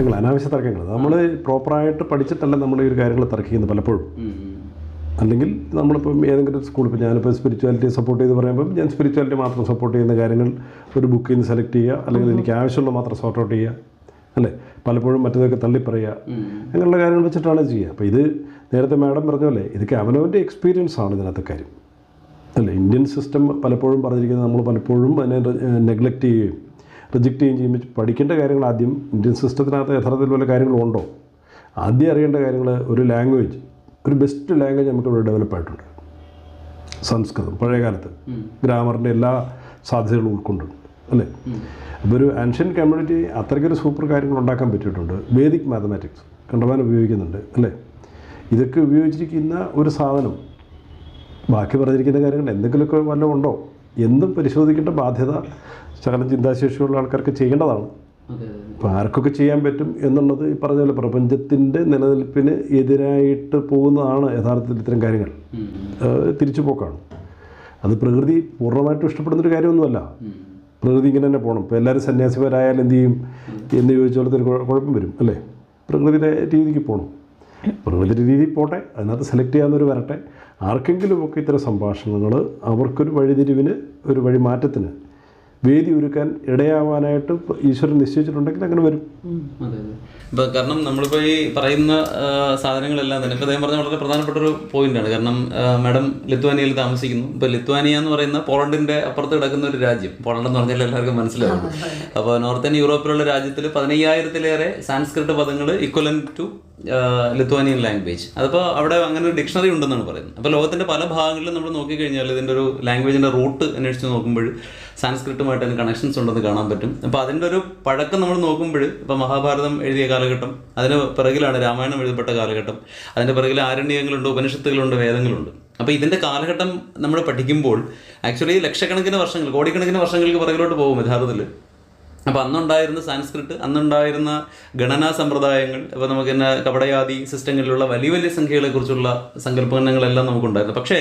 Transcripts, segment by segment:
തർക്കങ്ങൾ അനാവശ്യ തർക്കങ്ങൾ. നമ്മൾ പ്രോപ്പറായിട്ട് പഠിച്ചിട്ടല്ല നമ്മൾ ഈ ഒരു കാര്യങ്ങൾ തർക്കിക്കുന്നത് പലപ്പോഴും. അല്ലെങ്കിൽ നമ്മളിപ്പം ഏതെങ്കിലും സ്കൂൾ ഇപ്പോൾ ഞാനിപ്പോൾ സ്പിരിച്വാലിറ്റി സപ്പോർട്ട് ചെയ്ത് പറയുമ്പം ഞാൻ സ്പിരിച്വാലിറ്റി മാത്രം സപ്പോർട്ട് ചെയ്യുന്ന കാര്യങ്ങൾ ഒരു ബുക്കിൽ നിന്ന് സെലക്ട് ചെയ്യുക അല്ലെങ്കിൽ എനിക്ക് ആവശ്യമുള്ള മാത്രം സോർട്ട് ഔട്ട് ചെയ്യുക അല്ലേ? പലപ്പോഴും മറ്റേതൊക്കെ തള്ളിപ്പറയുക അങ്ങനെയുള്ള കാര്യങ്ങൾ വെച്ചിട്ടാണ് ചെയ്യുക. അപ്പോൾ ഇത് നേരത്തെ മാഡം പറഞ്ഞല്ലേ ഇതൊക്കെ അവനവന്റെ എക്സ്പീരിയൻസ് ആണ് ഇതിനകത്തെ കാര്യം. അല്ലേ? ഇന്ത്യൻ സിസ്റ്റം പലപ്പോഴും പറഞ്ഞിരിക്കുന്നത് നമ്മൾ പലപ്പോഴും അതിനെ നെഗ്ലക്റ്റ് ചെയ്യുകയും റിജക്റ്റ് ചെയ്യുകയും ചെയ്യുമ്പോൾ പഠിക്കേണ്ട കാര്യങ്ങൾ ആദ്യം ഇന്ത്യൻ സിസ്റ്റത്തിനകത്ത് യഥാർത്ഥത്തിൽ വല്ല കാര്യങ്ങളുണ്ടോ? ആദ്യം അറിയേണ്ട കാര്യങ്ങൾ ഒരു ലാംഗ്വേജ് ഒരു ബെസ്റ്റ് ലാംഗ്വേജ് നമുക്കിവിടെ ഡെവലപ്പ് ആയിട്ടുണ്ട്. സംസ്കൃതം പഴയകാലത്ത് ഗ്രാമറിന്റെ എല്ലാ സാധ്യതകളും ഉൾക്കൊണ്ടുണ്ട് അല്ലേ? അപ്പോൾ ഒരു ആൻഷ്യൻ കമ്മ്യൂണിറ്റി അത്രയ്ക്കൊരു സൂപ്പർ കാര്യങ്ങൾ ഉണ്ടാക്കാൻ പറ്റിയിട്ടുണ്ട്. വേദിക് മാത്തമാറ്റിക്സ് കണ്ടമാനം ഉപയോഗിക്കുന്നുണ്ട് അല്ലേ? ഇതൊക്കെ ഉപയോഗിച്ചിരിക്കുന്ന ഒരു സാധനം ബാക്കി പറഞ്ഞിരിക്കുന്ന കാര്യങ്ങൾ എന്തെങ്കിലുമൊക്കെ വല്ലതും ഉണ്ടോ? എന്നും പരിശോധിക്കേണ്ട ബാധ്യത ശകലം ചിന്താശേഷിയുള്ള ആൾക്കാർക്ക് ചെയ്യേണ്ടതാണ്. അപ്പോൾ ആർക്കൊക്കെ ചെയ്യാൻ പറ്റും എന്നുള്ളത് ഈ പറഞ്ഞ പോലെ പ്രപഞ്ചത്തിന്റെ നിലനിൽപ്പിന് എതിരായിട്ട് പോകുന്നതാണ് യഥാർത്ഥത്തിൽ ഇത്തരം കാര്യങ്ങൾ. തിരിച്ചു പോക്കാണ്. അത് പ്രകൃതി പൂർണമായിട്ടും ഇഷ്ടപ്പെടുന്നൊരു കാര്യമൊന്നുമല്ല. പ്രകൃതി ഇങ്ങനെ തന്നെ പോകണം ഇപ്പോൾ എല്ലാവരും സന്യാസിമാരായാലും എന്ത് ചെയ്യും? എന്ന് ചോദിച്ചോളത്തിൽ കുഴപ്പം വരും അല്ലേ? പ്രകൃതിയുടെ രീതിക്ക് പോകണം പ്രകൃതിയുടെ രീതിയിൽ പോട്ടെ അതിനകത്ത് സെലക്ട് ചെയ്യാവുന്നവർ വരട്ടെ. ആർക്കെങ്കിലുമൊക്കെ ഇത്തരം സംഭാഷണങ്ങൾ അവർക്കൊരു വഴിതിരിവിന് ഒരു വഴിമാറ്റത്തിന് വേദി ഒരുക്കാൻ ഇടയാവാനായിട്ട് ഈശ്വരൻ നിശ്ചയിച്ചിട്ടുണ്ടെങ്കിൽ അങ്ങനെ വരും. ഇപ്പൊ കാരണം നമ്മളിപ്പോ ഈ പറയുന്ന സാധനങ്ങളെല്ലാം തന്നെ ഇപ്പൊ അദ്ദേഹം പറഞ്ഞ വളരെ പ്രധാനപ്പെട്ട ഒരു പോയിന്റാണ്. കാരണം മാഡം ലിത്വാനിയയിൽ താമസിക്കുന്നു. ഇപ്പൊ ലിത്വാനിയ എന്ന് പറയുന്ന പോളണ്ടിന്റെ അപ്പുറത്ത് കിടക്കുന്ന ഒരു രാജ്യം. പോളണ്ട് എന്ന് പറഞ്ഞാൽ എല്ലാവർക്കും മനസ്സിലാവും അപ്പോൾ നോർത്തേൺ യൂറോപ്പിലുള്ള രാജ്യത്തിൽ പതിനയ്യായിരത്തിലേറെ സാൻസ്ക്രിറ്റ് പദങ്ങൾ ഇക്വലൻ ടു ലിത്വാനിയൻ ലാംഗ്വേജ് അതിപ്പോൾ അവിടെ അങ്ങനെ ഒരു ഡിക്ഷണറി ഉണ്ടെന്നാണ് പറയുന്നത്. അപ്പോൾ ലോകത്തിന്റെ പല ഭാഗങ്ങളിലും നമ്മൾ നോക്കിക്കഴിഞ്ഞാൽ ഇതിന്റെ ഒരു ലാംഗ്വേജിന്റെ റൂട്ട് അന്വേഷിച്ച് നോക്കുമ്പോൾ സാൻസ്ക്രിറ്റുമായിട്ട് അതിന് കണക്ഷൻസ് ഉണ്ടെന്ന് കാണാൻ പറ്റും. അപ്പോൾ അതിന്റെ ഒരു പഴക്കം നമ്മൾ നോക്കുമ്പോൾ ഇപ്പോൾ മഹാഭാരതം എഴുതിയ കാലഘട്ടം അതിന് പിറകിലാണ് രാമായണം എഴുതപ്പെട്ട കാലഘട്ടം അതിന്റെ പിറകിൽ ആരണ്യങ്ങളുണ്ട് ഉപനിഷത്തുകളുണ്ട് വേദങ്ങളുണ്ട്. അപ്പോൾ ഇതിന്റെ കാലഘട്ടം നമ്മൾ പഠിക്കുമ്പോൾ ആക്ച്വലി ലക്ഷക്കണക്കിന് വർഷങ്ങൾ കോടിക്കണക്കിന് വർഷങ്ങൾക്ക് പിറകിലോട്ട് പോകും യഥാർത്ഥത്തിൽ അപ്പോൾ അന്നുണ്ടായിരുന്ന സാൻസ്ക്രിറ്റ് അന്നുണ്ടായിരുന്ന ഗണനാ സമ്പ്രദായങ്ങൾ അപ്പോൾ നമുക്ക് തന്നെ കപടയാദി സിസ്റ്റങ്ങളിലുള്ള വലിയ വലിയ സംഖ്യകളെക്കുറിച്ചുള്ള സങ്കല്പനങ്ങളെല്ലാം നമുക്കുണ്ടായിരുന്നു. പക്ഷേ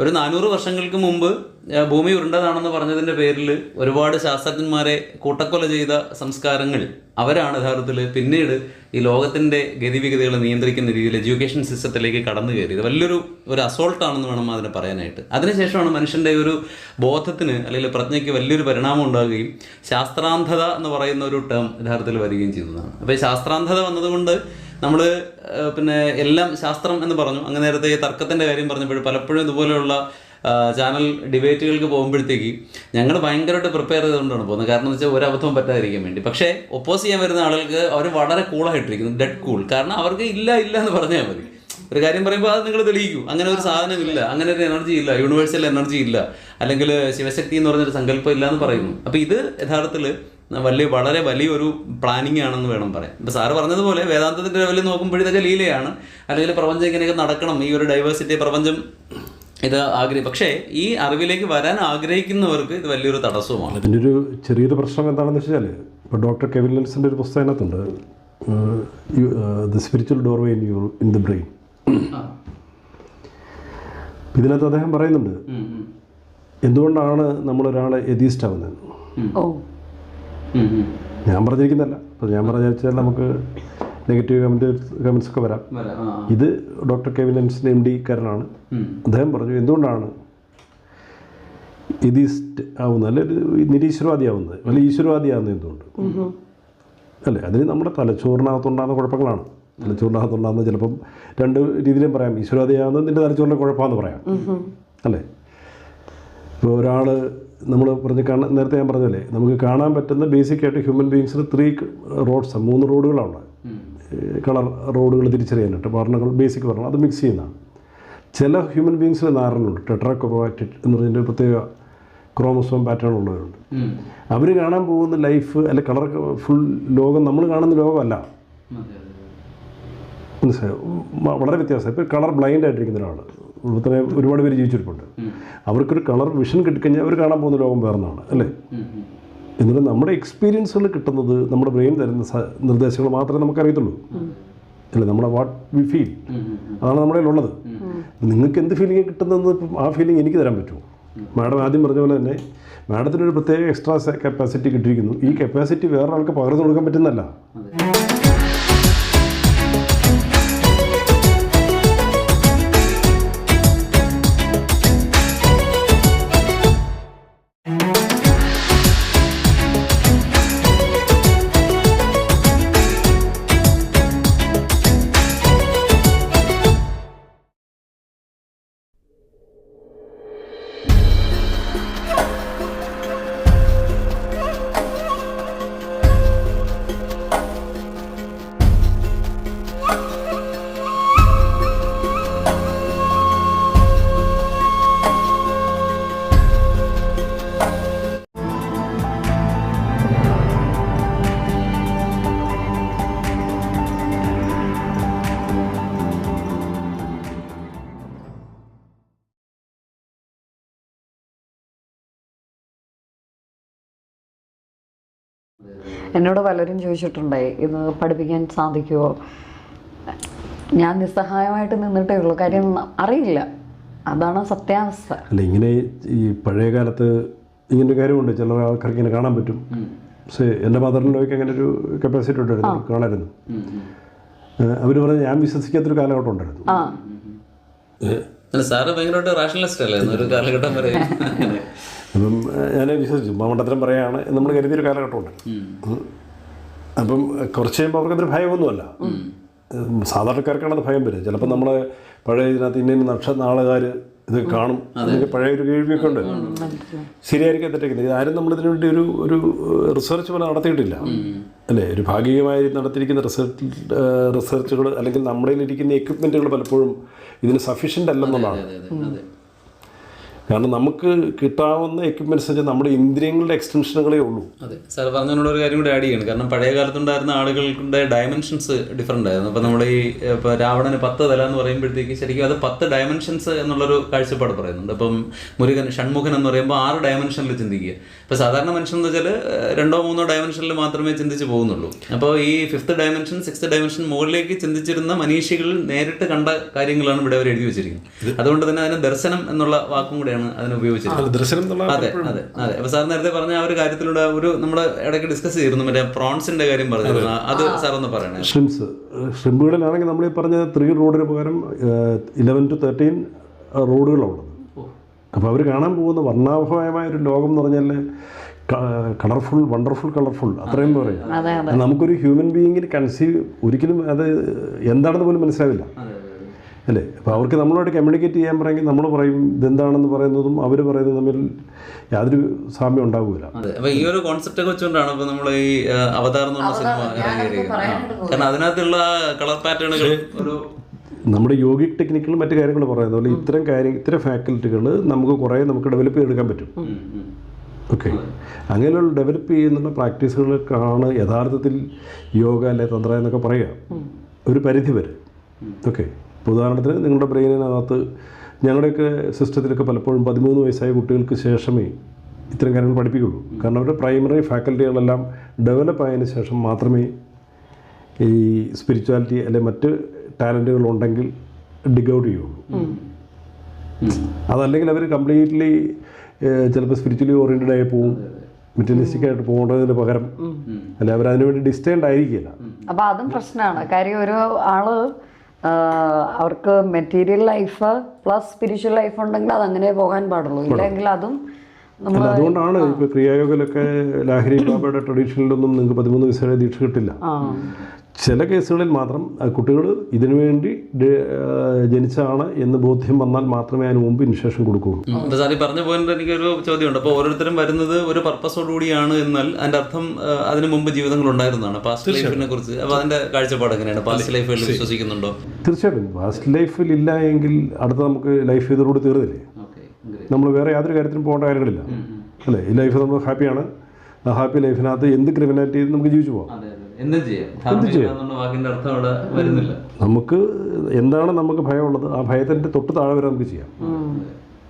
ഒരു നാനൂറ് വർഷങ്ങൾക്ക് മുമ്പ് ഭൂമി ഉരുണ്ടതാണെന്ന് പറഞ്ഞതിന്റെ പേരിൽ ഒരുപാട് ശാസ്ത്രജ്ഞന്മാരെ കൂട്ടക്കൊല ചെയ്ത സംസ്കാരങ്ങൾ അവരാണ് യഥാർത്ഥത്തിൽ പിന്നീട് ഈ ലോകത്തിന്റെ ഗതിവിഗതികൾ നിയന്ത്രിക്കുന്ന രീതിയിൽ എഡ്യൂക്കേഷൻ സിസ്റ്റത്തിലേക്ക് കടന്നു കയറിയത്. വലിയൊരു ഒരു അസോൾട്ടാണെന്ന് വേണം അതിനെ പറയാനായിട്ട്. അതിനുശേഷമാണ് മനുഷ്യന്റെ ഒരു ബോധത്തിന് അല്ലെങ്കിൽ പ്രജ്ഞയ്ക്ക് വലിയൊരു പരിണാമം ഉണ്ടാകുകയും ശാസ്ത്രാന്ധത എന്ന് പറയുന്ന ഒരു ടേം യഥാർത്ഥത്തിൽ വരികയും ചെയ്തതാണ്. അപ്പോൾ ഈ ശാസ്ത്രാന്ധത വന്നതുകൊണ്ട് നമ്മൾ പിന്നെ എല്ലാം ശാസ്ത്രം എന്ന് പറഞ്ഞു. അങ്ങ് നേരത്തെ ഈ തർക്കത്തിന്റെ കാര്യം പറഞ്ഞപ്പോൾ പലപ്പോഴും ഇതുപോലെയുള്ള ചാനൽ ഡിബേറ്റുകൾക്ക് പോകുമ്പോഴത്തേക്ക് ഞങ്ങൾ ഭയങ്കരമായിട്ട് പ്രിപ്പയർ ചെയ്തുകൊണ്ടാണ് പോകുന്നത്. കാരണം എന്ന് വെച്ചാൽ ഒരു പറ്റാതിരിക്കാൻ വേണ്ടി. പക്ഷേ ഒപ്പോസ് ചെയ്യാൻ വരുന്ന ആളുകൾക്ക് അവർ വളരെ കൂളായിട്ടിരിക്കുന്നു ഡെഡ് കൂൾ കാരണം അവർക്ക് ഇല്ല ഇല്ല എന്ന് പറഞ്ഞാൽ മതി. ഒരു കാര്യം പറയുമ്പോൾ അത് നിങ്ങൾ തെളിയിക്കൂ. അങ്ങനെ ഒരു സാധനം ഇല്ല. അങ്ങനെ ഒരു എനർജി ഇല്ല. യൂണിവേഴ്സൽ എനർജി ഇല്ല. അല്ലെങ്കിൽ ശിവശക്തി എന്ന് പറഞ്ഞൊരു സങ്കല്പം ഇല്ല എന്ന് പറയുന്നു. അപ്പോൾ ഇത് യഥാർത്ഥത്തിൽ വലിയ വളരെ വലിയൊരു പ്ലാനിങ് ആണെന്ന് വേണം പറയാം ഇപ്പം സാറ് പറഞ്ഞതുപോലെ വേദാന്തത്തിന്റെ ലെവലിൽ നോക്കുമ്പോൾ ഇതൊക്കെ ലീലയാണ്. അല്ലെങ്കിൽ പ്രപഞ്ചം ഇങ്ങനെയൊക്കെ നടക്കണം. ഈ ഒരു ഡൈവേഴ്സിറ്റി പ്രപഞ്ചം ഇത് ആഗ്രഹം പക്ഷേ ഈ അറിവിലേക്ക് വരാൻ ആഗ്രഹിക്കുന്നവർക്ക് ഇത് വലിയൊരു തടസ്സവുമാണ്. അതിന്റെ ഒരു ചെറിയൊരു പ്രശ്നം എന്താണെന്ന് വെച്ചാൽ ഇപ്പോൾ ഡോക്ടർ കെവിൻ ലെൻസിന്റെ ഒരു പുസ്തകത്തിനകത്തുണ്ട് the spiritual doorway in you in the brain ഇതിനകത്ത് അദ്ദേഹം പറയുന്നുണ്ട്. എന്തുകൊണ്ടാണ് നമ്മളൊരാളെ എതീസ്റ്റ് ആവുന്നത്? ഓ. ഞാൻ പറഞ്ഞിരിക്കുന്നതല്ല. അപ്പോൾ ഞാൻ പറഞ്ഞ വെച്ചാൽ നമുക്ക് നെഗറ്റീവ് കമന്റ് കമൻസ് ഒക്കെ വരാം. ഇത് ഡോക്ടർ കെവിൻ ലെൻസിന്റെ എം ഡി കരനാണ് അദ്ദേഹം പറഞ്ഞു എന്തുകൊണ്ടാണ് ഇതിസ്റ്റ് ആവുന്നത്? അല്ലെ ഒരു നിരീശ്വരവാദി ആവുന്നത് അല്ലെ ഈശ്വരവാദി ആവുന്നത് എന്തുകൊണ്ട് അല്ലേ അതിന് നമ്മുടെ തലച്ചോറിനകത്തുണ്ടാകുന്ന കുഴപ്പങ്ങളാണ്. തലച്ചോറിനകത്തുണ്ടാകുന്ന ചിലപ്പം രണ്ട് രീതിയിലും പറയാം. ഈശ്വരവാദിയാവുന്നത് നിന്റെ തലച്ചോറിന്റെ കുഴപ്പമാണെന്ന് പറയാം. അല്ലേ? ഇപ്പോൾ ഒരാൾ നമ്മൾ പറഞ്ഞ് കാണാൻ നേരത്തെ ഞാൻ പറഞ്ഞല്ലേ നമുക്ക് കാണാൻ പറ്റുന്ന ബേസിക് ആയിട്ട് ഹ്യൂമൻ ബീങ്സിന് ത്രീ റോഡ്സ് മൂന്ന് റോഡുകളാണ് കളർ റോഡുകൾ തിരിച്ചറിയാനായിട്ട് വർണങ്ങൾ ബേസിക് വർണം അത് മിക്സ് ചെയ്യുന്നതാണ് ചില ഹ്യൂമൻ ബീങ്സിന് നാരണുണ്ട് ടെട്രാക്രോമാറ്റിക് എന്ന് ഒരു പ്രത്യേക ക്രോമസോം പാറ്റേൺ ഉള്ളവരുണ്ട് അവർ കാണാൻ പോകുന്ന ലൈഫ് അല്ലെ കളർ ഫുൾ ലോകം നമ്മൾ കാണുന്ന ലോകമല്ല മനസ്സിലായോ വളരെ വ്യത്യാസം ഇപ്പോൾ കളർ ബ്ലൈൻഡ് ആയിട്ടിരിക്കുന്ന ഒരാൾ ഇത്ര ഒരുപാട് പേര് ജീവിച്ചിരിപ്പുണ്ട്. അവർക്കൊരു കളർ വിഷൻ കിട്ടിക്കഴിഞ്ഞാൽ അവർ കാണാൻ പോകുന്ന ലോകം വേറെന്നാണ് അല്ലേ? എന്നിട്ട് നമ്മുടെ എക്സ്പീരിയൻസുകൾ കിട്ടുന്നത് നമ്മുടെ ബ്രെയിൻ തരുന്ന നിർദ്ദേശങ്ങൾ മാത്രമേ നമുക്കറിയത്തുള്ളൂ. അല്ലേ? നമ്മുടെ വാട്ട് വി ഫീൽ അതാണ് നമ്മുടെ ഉള്ളത്. നിങ്ങൾക്ക് എന്ത് ഫീലിംഗ് കിട്ടുന്നതെന്ന് ആ ഫീലിംഗ് എനിക്ക് തരാൻ പറ്റുമോ? മാഡം ആദ്യം പറഞ്ഞ പോലെ തന്നെ മാഡത്തിനൊരു പ്രത്യേക എക്സ്ട്രാ കപ്പാസിറ്റി കിട്ടിയിരിക്കുന്നു. ഈ കപ്പാസിറ്റി വേറൊരാൾക്ക് പകർന്നു കൊടുക്കാൻ പറ്റുന്നല്ല എന്നോട് പലരും ചോദിച്ചിട്ടുണ്ടായി ഇത് പഠിപ്പിക്കാൻ സാധിക്കുമോ ഞാൻ നിസ്സഹായമായിട്ട് നിന്നിട്ടേ ഉള്ളൂ. കാര്യം അറിയില്ല. അതാണ് സത്യാവസ്ഥ. അല്ല ഇങ്ങനെ ഈ പഴയ കാലത്ത് ഇങ്ങനൊരു കാര്യമുണ്ട്. ചില ആൾക്കാർക്ക് ഇങ്ങനെ കാണാൻ പറ്റും. പക്ഷേ എന്റെ മദറിനോയ്ക്ക് അങ്ങനെ ഒരു കപ്പാസിറ്റി ഉണ്ടായിരുന്നു കാണായിരുന്നു അവർ പറഞ്ഞ ഞാൻ വിശ്വസിക്കാത്തൊരു കാലഘട്ടം ഉണ്ടായിരുന്നു. ആ. അല്ല സാറ് ഭയങ്കരമായിട്ട് റാഷണലിസ്റ്റ് അല്ലേ? ഒരു കാലഘട്ടം വരെ. അപ്പം ഞാൻ വിശ്വസിച്ചു. മണ്ടത്തരം പറയാണ് നമ്മൾ കരുതിയൊരു കാലഘട്ടമുണ്ട്. അപ്പം കുറച്ച് കഴിയുമ്പോൾ അവർക്കതൊരു ഭയമൊന്നുമല്ല. സാധാരണക്കാർക്കാണ് അത് ഭയം വരുന്നത് ചിലപ്പോൾ നമ്മൾ പഴയ ഇതിനകത്ത് ഇന്ന ഇന്ന നക്ഷ നാളുകാർ ഇത് കാണും. അതിനൊക്കെ പഴയ ഒരു കേൾവിയൊക്കെ ഉണ്ട് ശരിയായിരിക്കും തെറ്റിക്കുന്നത് ആരും നമ്മളിതിനു വേണ്ടി ഒരു ഒരു റിസർച്ച് പോലെ നടത്തിയിട്ടില്ല. അല്ലേ? ഒരു ഭാഗികമായി നടത്തിയിരിക്കുന്ന റിസർച്ച് റിസർച്ചുകൾ അല്ലെങ്കിൽ നമ്മുടെ ഇരിക്കുന്ന എക്യുപ്മെന്റുകൾ പലപ്പോഴും ഇതിന് സഫീഷ്യന്റ് അല്ലെന്നുള്ളതാണ്. കാരണം നമുക്ക് കിട്ടാവുന്ന എക്യുപ്മെന്റ്സ് വെച്ചാൽ നമ്മുടെ ഇന്ദ്രിയങ്ങളുടെ എക്സ്റ്റൻഷനുകളേ ഉള്ളൂ. അതെ. സാർ പറഞ്ഞതിനോട് ഒരു കാര്യം കൂടി ആഡ് ചെയ്യണം. കാരണം പഴയ കാലത്തുണ്ടായിരുന്ന ആളുകളുടെ ഡയമെൻഷൻസ് ഡിഫറെന്റ് ആയിരുന്നു. അപ്പോൾ നമ്മുടെ ഈ ഇപ്പോൾ രാവണന് പത്ത് തല എന്ന് പറയുമ്പോഴത്തേക്ക് ശരിക്കും അത് പത്ത് ഡയമെൻഷൻസ് എന്നുള്ളൊരു കാഴ്ചപ്പാട് പറയുന്നുണ്ട്. അപ്പം മുരുകൻ ഷൺമുഖൻ എന്ന് പറയുമ്പോൾ ആറ് ഡയമെൻഷനിൽ ചിന്തിക്കുക. ഇപ്പോൾ സാധാരണ മനുഷ്യൻ എന്ന് വെച്ചാൽ രണ്ടോ മൂന്നോ ഡയമെൻഷനിൽ മാത്രമേ ചിന്തിച്ച് പോകുന്നുള്ളൂ. അപ്പോൾ ഈ ഫിഫ്ത്ത് ഡയമെൻഷൻ സിക്സ്ത് ഡയമെൻഷൻ മുകളിലേക്ക് ചിന്തിച്ചിരുന്ന മനീഷികൾ നേരിട്ട് കണ്ട കാര്യങ്ങളാണ് ഇവിടെ അവർ എഴുതി വെച്ചിരിക്കുന്നത്. അതുകൊണ്ട് തന്നെ അതിന് ദർശനം എന്നുള്ള വാക്കും കൂടെയാണ് അതിന് ഉപയോഗിച്ചത് ദർശനം എന്നുള്ള അതെ അതെ അതെ. അപ്പൊ സാർ നേരത്തെ പറഞ്ഞ ആ ഒരു കാര്യത്തിലൂടെ ഒരു നമ്മൾ ഇടയ്ക്ക് ഡിസ്കസ് ചെയ്തിരുന്നു. മറ്റേ പ്രോൺസിന്റെ കാര്യം പറഞ്ഞിരുന്നു. അത്. സാർ ഒന്ന് പറയണേ. ഷ്രിംസ് ഷ്രിമ്പുകളിലാണെങ്കിൽ നമ്മൾ ഈ പറഞ്ഞ ത്രീ റോഡിന് പകരം ഇലവൻ ടു തേർട്ടീൻ റോഡുകളുള്ളത് അപ്പോൾ അവർ കാണാൻ പോകുന്ന വർണാഭമായ ഒരു ലോകം എന്ന് പറഞ്ഞാൽ കളർഫുൾ വണ്ടർഫുൾ കളർഫുൾ അത്രയും പറയാം. അതെ അതെ. നമുക്കൊരു ഹ്യൂമൻ ബീയിങ്ങിന് കൺസീവ് ഒരിക്കലും അത് എന്താണെന്ന് പോലും മനസ്സിലാവില്ല. അല്ലേ? അപ്പോൾ അവർക്ക് നമ്മളോട് കമ്മ്യൂണിക്കേറ്റ് ചെയ്യാൻ പറയുമെങ്കിൽ നമ്മൾ പറയും ഇതെന്താണെന്ന് പറയുന്നതും അവർ പറയുന്നതും തമ്മിൽ യാതൊരു സാമ്യം ഉണ്ടാവില്ല അതെ. അപ്പൊ ഈ ഒരു കോൺസെപ്റ്റൊക്കെ വെച്ചുകൊണ്ടാണ് ഇപ്പൊ നമ്മൾ ഈ അവതാർ എന്ന് പറഞ്ഞ സിനിമ ഇറങ്ങിയിരിക്കുന്നത്. കാരണം അതിനകത്തുള്ള കളർ പാറ്റേണുകൾ ഒരു നമ്മുടെ യോഗിക് ടെക്നിക്കുകളും മറ്റു കാര്യങ്ങളും പറയുന്നത് പോലെ ഇത്തരം കാര്യം ഇത്തരം ഫാക്കൽറ്റികൾ നമുക്ക് കുറേ നമുക്ക് ഡെവലപ്പ് ചെയ്തെടുക്കാൻ പറ്റും. ഓക്കെ. അങ്ങനെയുള്ള ഡെവലപ്പ് ചെയ്യുന്ന പ്രാക്ടീസുകൾക്കാണ് യഥാർത്ഥത്തിൽ യോഗ അല്ലെ തന്ത്ര എന്നൊക്കെ പറയുക ഒരു പരിധി വരെ. ഓക്കെ. ഇപ്പോൾ ഉദാഹരണത്തിന് നിങ്ങളുടെ ബ്രെയിനിനകത്ത് ഞങ്ങളുടെയൊക്കെ സിസ്റ്റത്തിലൊക്കെ പലപ്പോഴും പതിമൂന്ന് വയസ്സായ കുട്ടികൾക്ക് ശേഷമേ ഇത്തരം കാര്യങ്ങൾ പഠിപ്പിക്കുള്ളൂ. കാരണം അവരുടെ പ്രൈമറി ഫാക്കൽറ്റികളെല്ലാം ഡെവലപ്പ് ആയതിന് ശേഷം മാത്രമേ ഈ സ്പിരിച്വാലിറ്റി അല്ലെ മറ്റ് ടാലന്റുകൾ ഉണ്ടെങ്കിൽ ഡിഗ് ഔട്ട് ചെയ്യുള്ളൂ. അതല്ലെങ്കിൽ അവർ കംപ്ലീറ്റ്ലി ചിലപ്പോൾ സ്പിരിച്വലി ഓറിയന്റഡ് ആയി പോകും മെറ്റലിസ്റ്റിക് ആയിട്ട് പോകേണ്ടതിന് പകരം. അല്ലെ അവർ അതിനുവേണ്ടി ഡിസ്റ്റേൺഡ് ആയിരിക്കില്ല അപ്പൊ അതും പ്രശ്നമാണ്. കാര്യം ഒരു ആൾ അവർക്ക് material life plus spiritual life ഉണ്ടെങ്കിൽ അത് അങ്ങനെ പോകാൻ പാടുള്ളൂ. ഇല്ലെങ്കിൽ അതും അതുകൊണ്ടാണ് ഇപ്പൊ ക്രിയായോഗയിലൊക്കെ ലാഹരി ബാബയുടെ ട്രഡീഷനിലൊന്നും നിങ്ങൾക്ക് പതിമൂന്ന് വയസ്സുവരെ ദീക്ഷ കിട്ടില്ല. ചില കേസുകളിൽ മാത്രം കുട്ടികൾ ഇതിനു വേണ്ടി ജനിച്ചാണ് ജനിച്ചതാണ് എന്ന് ബോധ്യം വന്നാൽ മാത്രമേ അതിന് മുമ്പ് ഇൻഷേഷൻ കൊടുക്കുകയുള്ളൂ. സാറി പറഞ്ഞ പോയിന്റ് എനിക്കൊരു ചോദ്യമുണ്ട്. അപ്പോൾ ഓരോരുത്തരും വരുന്നത് ഒരു പർപ്പസോട് കൂടിയാണ് എന്നാൽ അതിന്റെ അർത്ഥം അതിന് മുമ്പ് ജീവിതങ്ങൾ ഉണ്ടായിരുന്നതാണ്. പാസ്റ്റ് ലൈഫിനെ കുറിച്ച്. അപ്പോൾ അതിന്റെ കാഴ്ചപ്പാട് എങ്ങനെയാണ്? പാസ്റ്റ് ലൈഫിൽ വിശ്വസിക്കുന്നുണ്ടോ? തീർച്ചയായിട്ടും. പാസ്റ്റ് ലൈഫിൽ ഇല്ല എങ്കിൽ അടുത്ത നമുക്ക് ലൈഫ് ഇതിലൂടെ തീർന്നില്ലേ? നമ്മൾ വേറെ യാതൊരു കാര്യത്തിനും പോകേണ്ട കാര്യങ്ങളില്ല. അല്ലേ? ഈ ലൈഫ് നമ്മൾ ഹാപ്പിയാണ് ആ ഹാപ്പി ലൈഫിനകത്ത് എന്ത് ക്രിമിനാലിറ്റി ചെയ്ത് നമുക്ക് ജീവിച്ചു പോകാം. എന്തും ചെയ്യാം. വാക്കിന്റെ അർത്ഥം അവിടെ വരുന്നില്ല. നമുക്ക് എന്താണ് നമുക്ക് ഭയമുള്ളത്? ആ ഭയത്തിന്റെ തൊട്ട് താഴെ വരെ നമുക്ക് ചെയ്യാം.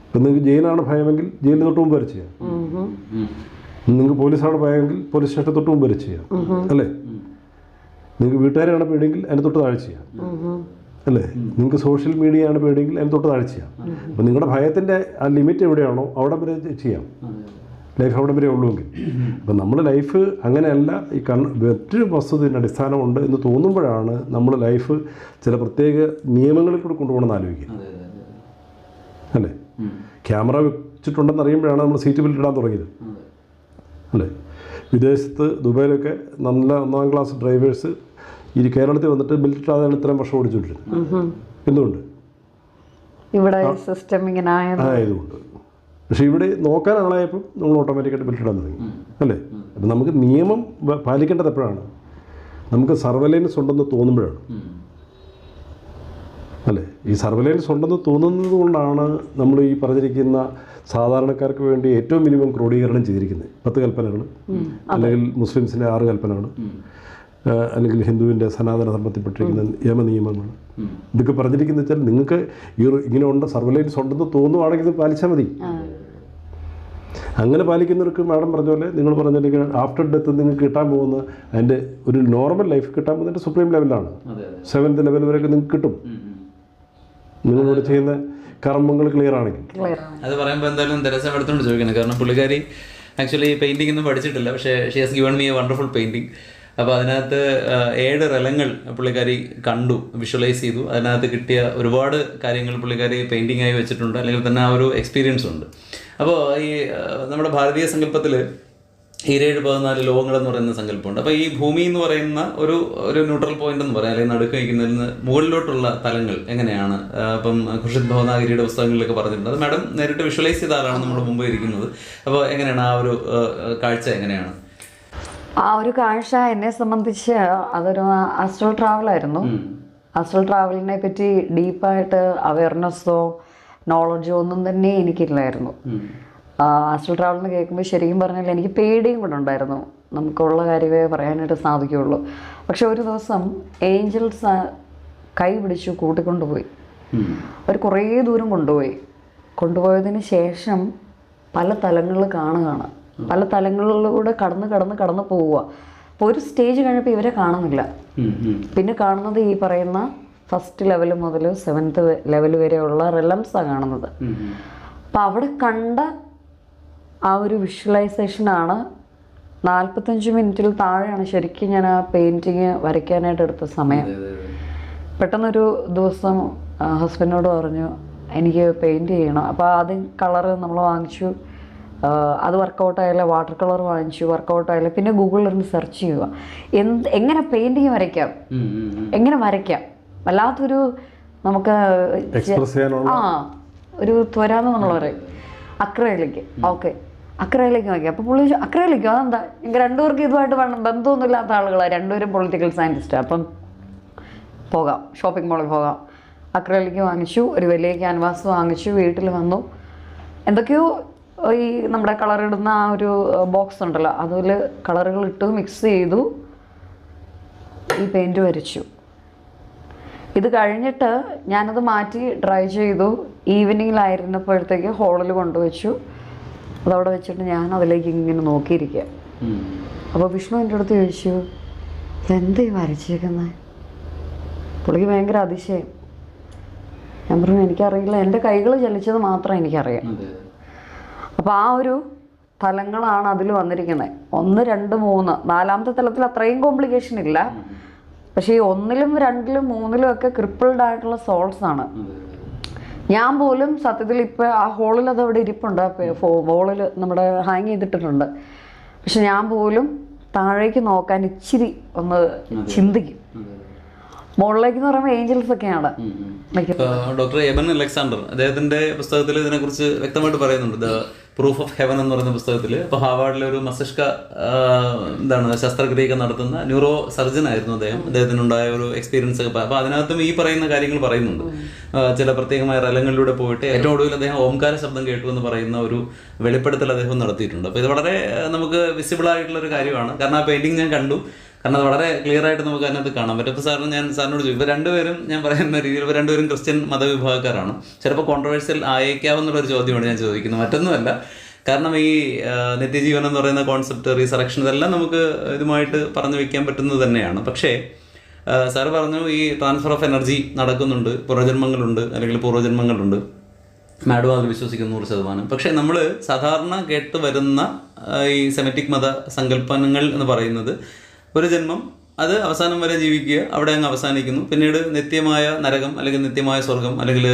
ഇപ്പം നിങ്ങൾക്ക് ജയിലാണ് ഭയമെങ്കിൽ ജയിലിന് തൊട്ട് മുമ്പ് വരെ ചെയ്യാം. നിങ്ങൾക്ക് പോലീസാണ് ഭയമെങ്കിൽ പോലീസ് സ്റ്റേഷൻ തൊട്ട് മുമ്പ് വരെ ചെയ്യാം. അല്ലേ? നിങ്ങൾക്ക് വീട്ടുകാരെയാണ് പേടിയെങ്കിൽ അതിന് തൊട്ട് താഴെ ചെയ്യാം. അല്ലേ? നിങ്ങൾക്ക് സോഷ്യൽ മീഡിയ ആണ് പേടിയെങ്കിൽ അതിന് തൊട്ട് താഴെ ചെയ്യാം. അപ്പം നിങ്ങളുടെ ഭയത്തിന്റെ ആ ലിമിറ്റ് എവിടെയാണോ അവിടെ വരെ ചെയ്യാം. ലൈഫ് അവിടെ വരെ ഉള്ളുവെങ്കിൽ. അപ്പം നമ്മൾ ലൈഫ് അങ്ങനെയല്ല ഈ കൺ മറ്റൊരു വസ്തുതയുടെ അടിസ്ഥാനമുണ്ട് എന്ന് തോന്നുമ്പോഴാണ് നമ്മൾ ലൈഫ് ചില പ്രത്യേക നിയമങ്ങളിൽ കൂടെ കൊണ്ടുപോകണമെന്ന് ആലോചിക്കുക. അതെ അതെ അതെ അല്ലേ? ക്യാമറ വെച്ചിട്ടുണ്ടെന്ന് അറിയുമ്പോഴാണ് നമ്മൾ സീറ്റ് ബെൽറ്റ് ഇടാൻ തുടങ്ങിയത്. അല്ലേ? വിദേശത്ത് ദുബായിലൊക്കെ നല്ല ഒന്നാം ക്ലാസ് ഡ്രൈവേഴ്സ് ഈ കേരളത്തിൽ വന്നിട്ട് ബെൽറ്റ് ഇട്ടാതെയാണ് ഇത്രയും വർഷം ഓടിച്ചുകൊണ്ടിരുന്നത് എന്തുകൊണ്ട്? ഇവിടെ സിസ്റ്റം ഇങ്ങനെ ആയത്. ആയതുകൊണ്ട്. പക്ഷേ ഇവിടെ നോക്കാൻ ആളായപ്പോൾ നമ്മൾ ഓട്ടോമാറ്റിക്കായിട്ട് ബെൽറ്റ് ഇടാൻ തുടങ്ങി. അല്ലേ? അപ്പം നമുക്ക് നിയമം പാലിക്കേണ്ടത് എപ്പോഴാണ്? നമുക്ക് സർവൈലൻസ് ഉണ്ടെന്ന് തോന്നുമ്പോഴാണ്. അല്ലേ? ഈ സർവൈലൻസ് ഉണ്ടെന്ന് തോന്നുന്നത് കൊണ്ടാണ് നമ്മൾ ഈ പറഞ്ഞിരിക്കുന്ന സാധാരണക്കാർക്ക് വേണ്ടി ഏറ്റവും മിനിമം ക്രോഡീകരണം ചെയ്തിരിക്കുന്നത്. പത്ത് കൽപ്പനകൾ. അല്ലെങ്കിൽ മുസ്ലിംസിന്റെ ആറ് കൽപ്പനകൾ. അല്ലെങ്കിൽ ഹിന്ദുവിന്റെ സനാതന ധർമ്മത്തിൽപ്പെട്ടിരിക്കുന്ന യമനിയമങ്ങൾ ഇതൊക്കെ പറഞ്ഞിരിക്കുന്നത് വെച്ചാൽ നിങ്ങൾക്ക് ഈ ഇങ്ങനെ ഉണ്ട് സർവൈലൻസ് ഉണ്ടെന്ന് തോന്നുവാണെങ്കിൽ ഇത് പാലിച്ചാൽ മതി. അങ്ങനെ പാലിക്കുന്നവർക്ക് മാഡം പറഞ്ഞ പോലെ നിങ്ങൾ പറഞ്ഞില്ലെങ്കിൽ ആഫ്റ്റർ ഡെത്ത് നിങ്ങൾക്ക് കിട്ടാൻ പോകുന്ന അതിന്റെ ഒരു നോർമൽ ലൈഫ് കിട്ടാൻ പോകുന്നതിന്റെ സുപ്രീം ലെവലാണ്. അതെ അതെ. സെവൻത്ത് ലെവൽ വരെയൊക്കെ നിങ്ങൾക്ക് കിട്ടും. നിങ്ങളോട്. നിങ്ങളിവിടെ ചെയ്യുന്ന കർമ്മങ്ങൾ ക്ലിയർ ആണെങ്കിൽ. അത് പറയുമ്പോൾ എന്തായാലും തെരസ എടുത്തോണ്ട് ചോദിക്കണം. കാരണം പുള്ളിക്കാരി ആക്ച്വലി ഈ പെയിന്റിംഗ് ഒന്നും പഠിച്ചിട്ടില്ല. പക്ഷേ she has given me a wonderful painting അപ്പോൾ അതിനകത്ത് ഏഴ് റലങ്ങൾ പുള്ളിക്കാരി കണ്ടു വിഷ്വലൈസ് ചെയ്തു. അതിനകത്ത് കിട്ടിയ ഒരുപാട് കാര്യങ്ങൾ പുള്ളിക്കാരി പെയിന്റിംഗ് ആയി വെച്ചിട്ടുണ്ട്. അല്ലെങ്കിൽ തന്നെ ആ ഒരു എക്സ്പീരിയൻസ് ഉണ്ട്. അപ്പോൾ ഈ നമ്മുടെ ഭാരതീയ സങ്കല്പത്തിൽ ഈരേഴ് പതിനാല് ലോകങ്ങൾ എന്ന് പറയുന്ന സങ്കല്പമുണ്ട്. അപ്പോൾ ഈ ഭൂമി എന്ന് പറയുന്ന ഒരു ഒരു ന്യൂട്രൽ പോയിന്റ് എന്ന് പറയാം അല്ലെങ്കിൽ നടുക്ക് വയ്ക്കുന്നതിൽ നിന്ന് മുകളിലോട്ടുള്ള തലങ്ങൾ എങ്ങനെയാണ്? അപ്പം ഖുർഷിദ് ഭവനാഗിരിയുടെ പുസ്തകങ്ങളിലൊക്കെ പറഞ്ഞിട്ടുണ്ട്. അത് മാഡം നേരിട്ട് വിഷ്വലൈസ് ചെയ്ത ആളാണ് നമ്മുടെ മുമ്പ് ഇരിക്കുന്നത്. അപ്പോൾ എങ്ങനെയാണ് ആ ഒരു കാഴ്ച എങ്ങനെയാണ്? ആ ഒരു കാഴ്ച എന്നെ സംബന്ധിച്ച് അതൊരു അസ്ട്രോ ട്രാവലായിരുന്നു അസ്ട്രോ ട്രാവലിനെ പറ്റി ഡീപ്പായിട്ട് അവയർനെസ്സോ നോളജോ ഒന്നും തന്നെ എനിക്കില്ലായിരുന്നു. അസ്ട്രൽ ട്രാവലിന് കേൾക്കുമ്പോൾ ശരിക്കും പറഞ്ഞാൽ എനിക്ക് പേടിയും കൂടെ ഉണ്ടായിരുന്നു. നമുക്കുള്ള കാര്യമേ പറയാനായിട്ട് സാധിക്കുകയുള്ളൂ. പക്ഷെ ഒരു ദിവസം ഏഞ്ചൽസ് കൈ പിടിച്ചു കൂട്ടിക്കൊണ്ടുപോയി. അവർ കുറേ ദൂരം കൊണ്ടുപോയി. കൊണ്ടുപോയതിന് ശേഷം പല തലങ്ങളിൽ കാണുകയാണ്. പല തലങ്ങളിലൂടെ കടന്ന് കടന്ന് കടന്ന് പോവുക. അപ്പോൾ ഒരു സ്റ്റേജ് കഴിഞ്ഞപ്പോൾ ഇവരെ കാണുന്നില്ല. പിന്നെ കാണുന്നത് ഈ പറയുന്ന ഫസ്റ്റ് ലെവൽ മുതൽ സെവൻത്ത് ലെവൽ വരെയുള്ള റിലംസാണ് കാണുന്നത്. അപ്പം അവിടെ കണ്ട ആ ഒരു വിഷ്വലൈസേഷനാണ് നാൽപ്പത്തഞ്ച് മിനിറ്റിൽ താഴെയാണ് ശരിക്കും ഞാൻ ആ പെയിന്റിങ് വരയ്ക്കാനായിട്ട് എടുത്ത സമയം. പെട്ടെന്നൊരു ദിവസം ഹസ്ബൻഡിനോട് പറഞ്ഞു എനിക്ക് പെയിന്റ് ചെയ്യണം. അപ്പോൾ ആദ്യം കളറ് നമ്മൾ വാങ്ങിച്ചു. അത് വർക്കൗട്ടായാലും വാട്ടർ കളർ വാങ്ങിച്ചു വർക്കൗട്ടായാലും പിന്നെ ഗൂഗിളിൽ ഇരുന്ന് സെർച്ച് ചെയ്യുക. എന്ത് എങ്ങനെ പെയിന്റിങ് വരയ്ക്കാം? എങ്ങനെ വരയ്ക്കാം? വല്ലാത്തൊരു നമുക്ക് ആ ഒരു ത്വരാന്ന് നമ്മൾ പറയും അക്രയിലേക്ക് ഓക്കെ. അക്രയിലേക്ക് നോക്കി. അപ്പോൾ പുള്ളി അക്രയിലേക്ക്? അതെന്താ? ഞങ്ങൾക്ക് രണ്ടുപേർക്ക് ഇതുമായിട്ട് വേണം ബന്ധമൊന്നും ഇല്ലാത്ത ആളുകളാണ് രണ്ടുപേരും പൊളിറ്റിക്കൽ സയന്റിസ്റ്റ് അപ്പം പോകാം. ഷോപ്പിംഗ് മോളിൽ പോകാം. അക്രയിലേക്ക് വാങ്ങിച്ചു. ഒരു വലിയ ക്യാൻവാസ് വാങ്ങിച്ചു. വീട്ടിൽ വന്നു. എന്തൊക്കെയോ ഈ നമ്മുടെ കളർ ഇടുന്ന ആ ഒരു ബോക്സ് ഉണ്ടല്ലോ. അതിൽ കളറുകൾ ഇട്ട് മിക്സ് ചെയ്തു. ഈ പെയിന്റ് വരച്ചു. ഇത് കഴിഞ്ഞിട്ട് ഞാനത് മാറ്റി ഡ്രൈ ചെയ്തു. ഈവനിങ്ങിലായിരുന്നപ്പോഴത്തേക്ക് ഹോളിൽ കൊണ്ടുവച്ചു. അതവിടെ വെച്ചിട്ട് ഞാൻ അതിലേക്ക് ഇങ്ങനെ നോക്കിയിരിക്കുക അപ്പോൾ വിഷ്ണു എന്റെ അടുത്ത് ചോദിച്ചു എന്തേ വരച്ചേക്കുന്നത് പുള്ളിക്ക് ഭയങ്കര അതിശയം. ഞാൻ പറഞ്ഞു എനിക്കറിയില്ല. എന്റെ കൈകൾ ചലിച്ചത് മാത്രം എനിക്കറിയാം. അപ്പോൾ ആ ഒരു തലങ്ങളാണ് അതിൽ വന്നിരിക്കുന്നത് ഒന്ന് രണ്ട് മൂന്ന്. നാലാമത്തെ തലത്തിൽ അത്രയും കോംപ്ലിക്കേഷൻ ഇല്ല. പക്ഷേ ഈ ഒന്നിലും രണ്ടിലും മൂന്നിലും ഒക്കെ ക്രിപ്പിൾഡ് ആയിട്ടുള്ള സോൾസ് ആണ്. ഞാൻ പോലും സത്യത്തിൽ ഇപ്പോൾ ആ ഹോളിൽ അത് അവിടെ ഇരിപ്പുണ്ട്. ഹോളിൽ നമ്മുടെ ഹാങ് ചെയ്തിട്ടിട്ടുണ്ട്. പക്ഷെ ഞാൻ പോലും താഴേക്ക് നോക്കാൻ ഇച്ചിരി ഒന്ന് ചിന്തിക്കും. മുകളിലേക്ക് എന്ന് പറയുമ്പോൾ ഏഞ്ചൽസ് ഒക്കെയാണ് ഡോക്ടർ എബൻ അലക്സാണ്ടർ. അദ്ദേഹത്തിന്റെ പുസ്തകത്തിൽ ഇതിനെക്കുറിച്ച് വ്യക്തമായിട്ട് പറയുന്നുണ്ട്. ദ പ്രൂഫ് ഓഫ് ഹെവൻ എന്ന് പറയുന്ന പുസ്തകത്തിൽ ഇപ്പോൾ ഹാവാർഡിലെ ഒരു മസ്തിഷ്ക എന്താണ് ശസ്ത്രക്രിയയൊക്കെ നടത്തുന്ന ന്യൂറോ സർജൻ ആയിരുന്നു അദ്ദേഹം അദ്ദേഹത്തിനുണ്ടായ ഒരു എക്സ്പീരിയൻസ് ഒക്കെ. അപ്പോൾ അതിനകത്തും ഈ പറയുന്ന കാര്യങ്ങൾ പറയുന്നുണ്ട്. ചില പ്രത്യേകമായ റലങ്ങളിലൂടെ പോയിട്ട് ഏറ്റവും ഒടുവിൽ അദ്ദേഹം ഓംകാര ശബ്ദം കേട്ടു എന്ന് പറയുന്ന ഒരു വെളിപ്പെടുത്തൽ അദ്ദേഹം നടത്തിയിട്ടുണ്ട്. അപ്പോൾ ഇത് വളരെ നമുക്ക് വിസിബിൾ ആയിട്ടുള്ള ഒരു കാര്യമാണ്. കാരണം ആ പെയിന്റിംഗ് ഞാൻ കണ്ടു. കാരണം അത് വളരെ ക്ലിയർ ആയിട്ട് നമുക്ക് അതിനകത്ത് കാണാൻ പറ്റും. അപ്പോൾ സാറിന് ഞാൻ സാറിനോട് ചോദിക്കും ഇപ്പോൾ രണ്ടുപേരും ഞാൻ പറയുന്ന രീതിയിൽ ഇപ്പോൾ രണ്ടുപേരും ക്രിസ്ത്യൻ മതവിഭാഗക്കാരാണ്. ചിലപ്പോൾ കോൺട്രവേഴ്സ്യൽ ആയേക്കാവുന്നുള്ളൊരു ചോദ്യമാണ് ഞാൻ ചോദിക്കുന്നത്. മറ്റൊന്നുമല്ല കാരണം ഈ നിത്യജീവനം എന്ന് പറയുന്ന കോൺസെപ്റ്റ് റീസറക്ഷൻ ഇതെല്ലാം നമുക്ക് ഇതുമായിട്ട് പറഞ്ഞു വെക്കാൻ പറ്റുന്നത് തന്നെയാണ്. പക്ഷേ സാർ പറഞ്ഞു ഈ ട്രാൻസ്ഫർ ഓഫ് എനർജി നടക്കുന്നുണ്ട്. പുനർജന്മങ്ങളുണ്ട് അല്ലെങ്കിൽ പൂർവജന്മങ്ങളുണ്ട്. മാഡം അത് വിശ്വസിക്കുന്നു നൂറ് ശതമാനം. പക്ഷേ നമ്മൾ സാധാരണ കേട്ട് വരുന്ന ഈ സെമറ്റിക് മത സങ്കല്പനങ്ങൾ എന്ന് പറയുന്നത് ഒരു ജന്മം അത് അവസാനം വരെ ജീവിക്കുക അവിടെ അങ്ങ് അവസാനിക്കുന്നു. പിന്നീട് നിത്യമായ നരകം അല്ലെങ്കിൽ നിത്യമായ സ്വർഗം അല്ലെങ്കിൽ